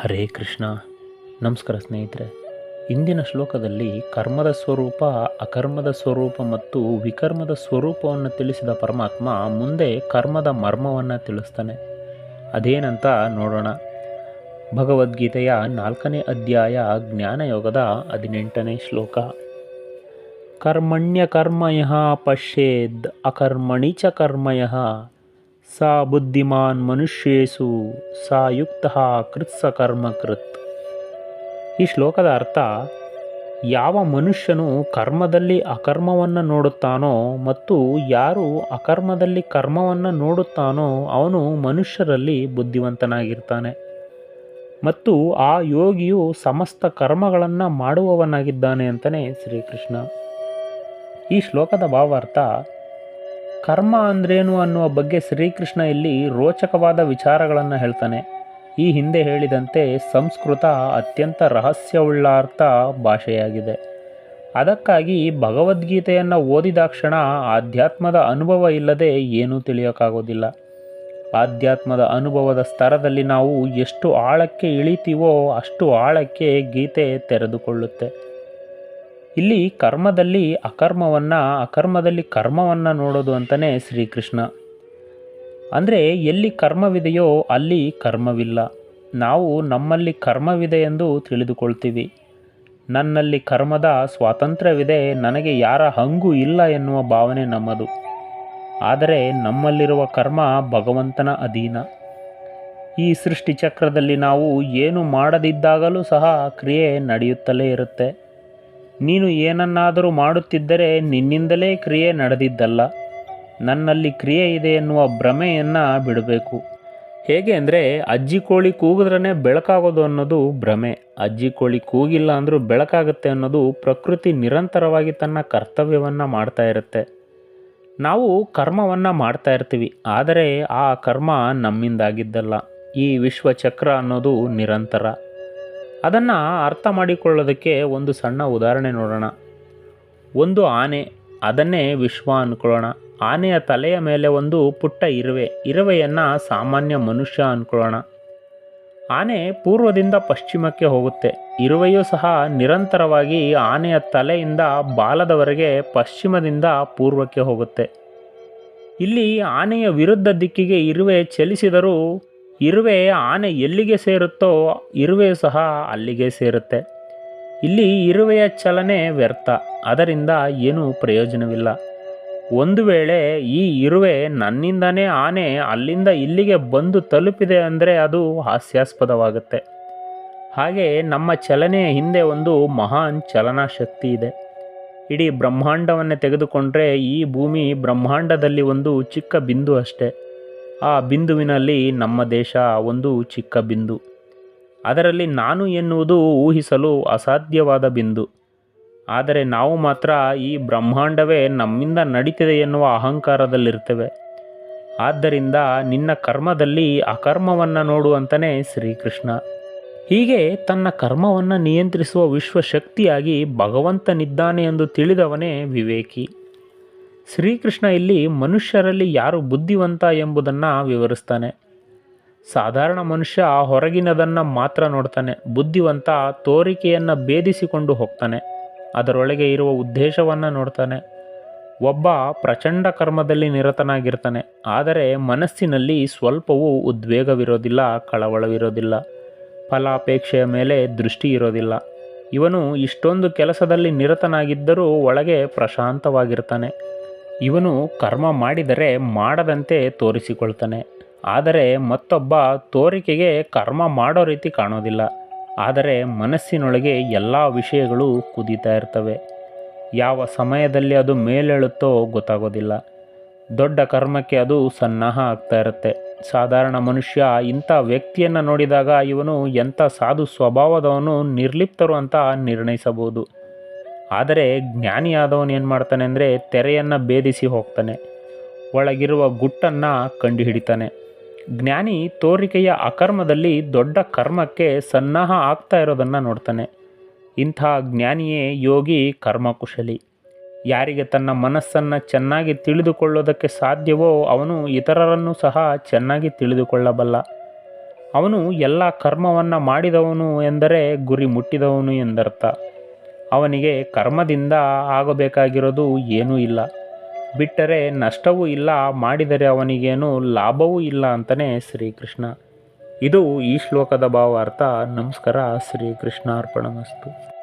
ಹರೇ ಕೃಷ್ಣ. ನಮಸ್ಕಾರ ಸ್ನೇಹಿತರೆ. ಇಂದಿನ ಶ್ಲೋಕದಲ್ಲಿ ಕರ್ಮದ ಸ್ವರೂಪ, ಅಕರ್ಮದ ಸ್ವರೂಪ ಮತ್ತು ವಿಕರ್ಮದ ಸ್ವರೂಪವನ್ನು ತಿಳಿಸಿದ ಪರಮಾತ್ಮ ಮುಂದೆ ಕರ್ಮದ ಮರ್ಮವನ್ನು ತಿಳಿಸ್ತಾನೆ. ಅದೇನಂತ ನೋಡೋಣ. ಭಗವದ್ಗೀತೆಯ ನಾಲ್ಕನೇ ಅಧ್ಯಾಯ ಜ್ಞಾನಯೋಗದ ಹದಿನೆಂಟನೇ ಶ್ಲೋಕ. ಕರ್ಮಣ್ಯ ಕರ್ಮಯ ಪಶ್ಯೇದ್, ಅಕರ್ಮಣಿ ಚ ಕರ್ಮಯ. ಸಾ ಬುದ್ಧಿಮಾನ್ ಮನುಷ್ಯೇಸು ಸಾ ಯುಕ್ತ ಕೃತ್ಸ ಕರ್ಮ ಕೃತ್ ಈ ಶ್ಲೋಕದ ಅರ್ಥ, ಯಾವ ಮನುಷ್ಯನು ಕರ್ಮದಲ್ಲಿ ಅಕರ್ಮವನ್ನು ನೋಡುತ್ತಾನೋ ಮತ್ತು ಯಾರು ಅಕರ್ಮದಲ್ಲಿ ಕರ್ಮವನ್ನು ನೋಡುತ್ತಾನೋ ಅವನು ಮನುಷ್ಯರಲ್ಲಿ ಬುದ್ಧಿವಂತನಾಗಿರ್ತಾನೆ. ಮತ್ತು ಆ ಯೋಗಿಯು ಸಮಸ್ತ ಕರ್ಮಗಳನ್ನು ಮಾಡುವವನಾಗಿದ್ದಾನೆ ಅಂತಲೇ ಶ್ರೀಕೃಷ್ಣ. ಈ ಶ್ಲೋಕದ ಭಾವಾರ್ಥ ಕರ್ಮ ಅಂದ್ರೇನು ಅನ್ನುವ ಬಗ್ಗೆ ಶ್ರೀಕೃಷ್ಣ ಇಲ್ಲಿ ರೋಚಕವಾದ ವಿಚಾರಗಳನ್ನು ಹೇಳ್ತಾನೆ. ಈ ಹಿಂದೆ ಹೇಳಿದಂತೆ ಸಂಸ್ಕೃತ ಅತ್ಯಂತ ರಹಸ್ಯವುಳ್ಳಾರ್ಥ ಭಾಷೆಯಾಗಿದೆ. ಅದಕ್ಕಾಗಿ ಭಗವದ್ಗೀತೆಯನ್ನು ಓದಿದಾಕ್ಷಣ ಆಧ್ಯಾತ್ಮದ ಅನುಭವ ಇಲ್ಲದೆ ಏನೂ ತಿಳಿಯೋಕ್ಕಾಗೋದಿಲ್ಲ. ಆಧ್ಯಾತ್ಮದ ಅನುಭವದ ಸ್ತರದಲ್ಲಿ ನಾವು ಎಷ್ಟು ಆಳಕ್ಕೆ ಇಳಿತೀವೋ ಅಷ್ಟು ಆಳಕ್ಕೆ ಗೀತೆ ತೆರೆದುಕೊಳ್ಳುತ್ತೆ. ಇಲ್ಲಿ ಕರ್ಮದಲ್ಲಿ ಅಕರ್ಮವನ್ನು, ಅಕರ್ಮದಲ್ಲಿ ಕರ್ಮವನ್ನು ನೋಡೋದು ಅಂತಲೇ ಶ್ರೀಕೃಷ್ಣ. ಅಂದರೆ ಎಲ್ಲಿ ಕರ್ಮವಿದೆಯೋ ಅಲ್ಲಿ ಕರ್ಮವಿಲ್ಲ. ನಾವು ನಮ್ಮಲ್ಲಿ ಕರ್ಮವಿದೆ ಎಂದು ತಿಳಿದುಕೊಳ್ತೀವಿ. ನನ್ನಲ್ಲಿ ಕರ್ಮದ ಸ್ವಾತಂತ್ರ್ಯವಿದೆ, ನನಗೆ ಯಾರ ಹಂಗು ಇಲ್ಲ ಎನ್ನುವ ಭಾವನೆ ನಮ್ಮದು. ಆದರೆ ನಮ್ಮಲ್ಲಿರುವ ಕರ್ಮ ಭಗವಂತನ ಅಧೀನ. ಈ ಸೃಷ್ಟಿ ಚಕ್ರದಲ್ಲಿ ನಾವು ಏನು ಮಾಡದಿದ್ದಾಗಲೂ ಸಹ ಕ್ರಿಯೆ ನಡೆಯುತ್ತಲೇ ಇರುತ್ತೆ. ನೀನು ಏನನ್ನಾದರೂ ಮಾಡುತ್ತಿದ್ದರೆ ನಿನ್ನಿಂದಲೇ ಕ್ರಿಯೆ ನಡೆದಿದ್ದಲ್ಲ. ನನ್ನಲ್ಲಿ ಕ್ರಿಯೆ ಇದೆ ಎನ್ನುವ ಭ್ರಮೆಯನ್ನು ಬಿಡಬೇಕು. ಹೇಗೆ ಅಂದರೆ ಅಜ್ಜಿ ಕೋಳಿ ಕೂಗಿದ್ರೇ ಬೆಳಕಾಗೋದು ಅನ್ನೋದು ಭ್ರಮೆ. ಅಜ್ಜಿ ಕೋಳಿ ಕೂಗಿಲ್ಲ ಅಂದರೂ ಬೆಳಕಾಗುತ್ತೆ ಅನ್ನೋದು ಪ್ರಕೃತಿ ನಿರಂತರವಾಗಿ ತನ್ನ ಕರ್ತವ್ಯವನ್ನು ಮಾಡ್ತಾ ಇರುತ್ತೆ. ನಾವು ಕರ್ಮವನ್ನು ಮಾಡ್ತಾ ಇರ್ತೀವಿ, ಆದರೆ ಆ ಕರ್ಮ ನಮ್ಮಿಂದಾಗಿದ್ದಲ್ಲ. ಈ ವಿಶ್ವಚಕ್ರ ಅನ್ನೋದು ನಿರಂತರ. ಅದನ್ನು ಅರ್ಥ ಮಾಡಿಕೊಳ್ಳೋದಕ್ಕೆ ಒಂದು ಸಣ್ಣ ಉದಾಹರಣೆ ನೋಡೋಣ. ಒಂದು ಆನೆ, ಅದನ್ನೇ ವಿಶ್ವ ಅಂದ್ಕೊಳ್ಳೋಣ ಆನೆಯ ತಲೆಯ ಮೇಲೆ ಒಂದು ಪುಟ್ಟ ಇರುವೆ. ಇರುವೆಯನ್ನು ಸಾಮಾನ್ಯ ಮನುಷ್ಯ ಅಂದ್ಕೊಳ್ಳೋಣ ಆನೆ ಪೂರ್ವದಿಂದ ಪಶ್ಚಿಮಕ್ಕೆ ಹೋಗುತ್ತೆ. ಇರುವೆಯೂ ಸಹ ನಿರಂತರವಾಗಿ ಆನೆಯ ತಲೆಯಿಂದ ಬಾಲದವರೆಗೆ ಪಶ್ಚಿಮದಿಂದ ಪೂರ್ವಕ್ಕೆ ಹೋಗುತ್ತೆ. ಇಲ್ಲಿ ಆನೆಯ ವಿರುದ್ಧ ದಿಕ್ಕಿಗೆ ಇರುವೆ ಚಲಿಸಿದರೂ ಇರುವೆ ಆನೆ ಎಲ್ಲಿಗೆ ಸೇರುತ್ತೋ ಇರುವೆ ಸಹ ಅಲ್ಲಿಗೆ ಸೇರುತ್ತೆ. ಇಲ್ಲಿ ಇರುವೆಯ ಚಲನೆ ವ್ಯರ್ಥ, ಅದರಿಂದ ಏನೂ ಪ್ರಯೋಜನವಿಲ್ಲ. ಒಂದು ವೇಳೆ ಈ ಇರುವೆ ನನ್ನಿಂದನೇ ಆನೆ ಅಲ್ಲಿಂದ ಇಲ್ಲಿಗೆ ಬಂದು ತಲುಪಿದೆ ಅಂದರೆ ಅದು ಹಾಸ್ಯಾಸ್ಪದವಾಗುತ್ತೆ. ಹಾಗೆ ನಮ್ಮ ಚಲನೆಯ ಹಿಂದೆ ಒಂದು ಮಹಾನ್ ಚಲನಾ ಶಕ್ತಿ ಇದೆ. ಇಡೀ ಬ್ರಹ್ಮಾಂಡವನ್ನೇ ತೆಗೆದುಕೊಂಡ್ರೆ ಈ ಭೂಮಿ ಬ್ರಹ್ಮಾಂಡದಲ್ಲಿ ಒಂದು ಚಿಕ್ಕ ಬಿಂದು ಅಷ್ಟೆ. ಆ ಬಿಂದುವಿನಲ್ಲಿ ನಮ್ಮ ದೇಶ ಒಂದು ಚಿಕ್ಕ ಬಿಂದು. ಅದರಲ್ಲಿ ನಾನು ಎನ್ನುವುದು ಊಹಿಸಲು ಅಸಾಧ್ಯವಾದ ಬಿಂದು. ಆದರೆ ನಾವು ಮಾತ್ರ ಈ ಬ್ರಹ್ಮಾಂಡವೇ ನಮ್ಮಿಂದ ನಡೀತಿದೆ ಎನ್ನುವ ಅಹಂಕಾರದಲ್ಲಿರ್ತೇವೆ ಆದ್ದರಿಂದ ನಿನ್ನ ಕರ್ಮದಲ್ಲಿ ಅಕರ್ಮವನ್ನು ನೋಡು ಅಂತಲೇ ಶ್ರೀಕೃಷ್ಣ. ಹೀಗೆ ತನ್ನ ಕರ್ಮವನ್ನು ನಿಯಂತ್ರಿಸುವ ವಿಶ್ವಶಕ್ತಿಯಾಗಿ ಭಗವಂತನಿದ್ದಾನೆ ಎಂದು ತಿಳಿದವನೇ ವಿವೇಕಿ. ಶ್ರೀಕೃಷ್ಣ ಇಲ್ಲಿ ಮನುಷ್ಯರಲ್ಲಿ ಯಾರು ಬುದ್ಧಿವಂತ ಎಂಬುದನ್ನು ವಿವರಿಸ್ತಾನೆ. ಸಾಧಾರಣ ಮನುಷ್ಯ ಹೊರಗಿನದನ್ನು ಮಾತ್ರ ನೋಡ್ತಾನೆ, ಬುದ್ಧಿವಂತ ತೋರಿಕೆಯನ್ನು ಭೇದಿಸಿಕೊಂಡು ಹೋಗ್ತಾನೆ, ಅದರೊಳಗೆ ಇರುವ ಉದ್ದೇಶವನ್ನು ನೋಡ್ತಾನೆ. ಒಬ್ಬ ಪ್ರಚಂಡ ಕರ್ಮದಲ್ಲಿ ನಿರತನಾಗಿರ್ತಾನೆ, ಆದರೆ ಮನಸ್ಸಿನಲ್ಲಿ ಸ್ವಲ್ಪವೂ ಉದ್ವೇಗವಿರೋದಿಲ್ಲ, ಕಳವಳವಿರೋದಿಲ್ಲ, ಫಲಾಪೇಕ್ಷೆಯ ಮೇಲೆ ದೃಷ್ಟಿ ಇರೋದಿಲ್ಲ. ಇವನು ಇಷ್ಟೊಂದು ಕೆಲಸದಲ್ಲಿ ನಿರತನಾಗಿದ್ದರೂ ಒಳಗೆ ಪ್ರಶಾಂತವಾಗಿರ್ತಾನೆ. ಇವನು ಕರ್ಮ ಮಾಡಿದರೆ ಮಾಡದಂತೆ ತೋರಿಸಿಕೊಳ್ತಾನೆ. ಆದರೆ ಮತ್ತೊಬ್ಬ ತೋರಿಕೆಗೆ ಕರ್ಮ ಮಾಡೋ ರೀತಿ ಕಾಣೋದಿಲ್ಲ. ಆದರೆ ಮನಸ್ಸಿನೊಳಗೆ ಎಲ್ಲ ವಿಷಯಗಳು ಕುದೀತಾ ಇರ್ತವೆ. ಯಾವ ಸಮಯದಲ್ಲಿ ಅದು ಮೇಲೇಳುತ್ತೋ ಗೊತ್ತಾಗೋದಿಲ್ಲ. ದೊಡ್ಡ ಕರ್ಮಕ್ಕೆ ಅದು ಸನ್ನಾಹ ಆಗ್ತಾ ಇರುತ್ತೆ. ಸಾಧಾರಣ ಮನುಷ್ಯ ಇಂಥ ವ್ಯಕ್ತಿಯನ್ನು ನೋಡಿದಾಗ ಇವನು ಎಂಥ ಸಾಧು ಸ್ವಭಾವದವನು ನಿರ್ಲಿಪ್ತರು ಅಂತ ನಿರ್ಣಯಿಸಬಹುದು. ಆದರೆ ಜ್ಞಾನಿಯಾದವನು ಏನು ಮಾಡ್ತಾನೆ ಅಂದರೆ ತೆರೆಯನ್ನು ಭೇದಿಸಿ ಹೋಗ್ತಾನೆ. ಒಳಗಿರುವ ಗುಟ್ಟನ್ನು ಕಂಡುಹಿಡಿತಾನೆ. ಜ್ಞಾನಿ ತೋರಿಕೆಯ ಅಕರ್ಮದಲ್ಲಿ ದೊಡ್ಡ ಕರ್ಮಕ್ಕೆ ಸನ್ನಾಹ ಆಗ್ತಾ ಇರೋದನ್ನು ನೋಡ್ತಾನೆ. ಇಂಥ ಜ್ಞಾನಿಯೇ ಯೋಗಿ ಕರ್ಮಕುಶಲಿ. ಯಾರಿಗೆ ತನ್ನ ಮನಸ್ಸನ್ನು ಚೆನ್ನಾಗಿ ತಿಳಿದುಕೊಳ್ಳೋದಕ್ಕೆ ಸಾಧ್ಯವೋ ಅವನು ಇತರರನ್ನು ಸಹ ಚೆನ್ನಾಗಿ ತಿಳಿದುಕೊಳ್ಳಬಲ್ಲ. ಅವನು ಎಲ್ಲ ಕರ್ಮವನ್ನು ಮಾಡಿದವನು ಎಂದರೆ ಗುರಿ ಮುಟ್ಟಿದವನು ಎಂದರ್ಥ. ಅವನಿಗೆ ಕರ್ಮದಿಂದ ಆಗಬೇಕಾಗಿರೋದು ಏನೂ ಇಲ್ಲ. ಬಿಟ್ಟರೆ ನಷ್ಟವೂ ಇಲ್ಲ, ಮಾಡಿದರೆ ಅವನಿಗೇನು ಲಾಭವೂ ಇಲ್ಲ ಅಂತಲೇ ಶ್ರೀಕೃಷ್ಣ. ಇದು ಈ ಶ್ಲೋಕದ ಭಾವಾರ್ಥ. ನಮಸ್ಕಾರ, ಶ್ರೀಕೃಷ್ಣಾರ್ಪಣಮಸ್ತು.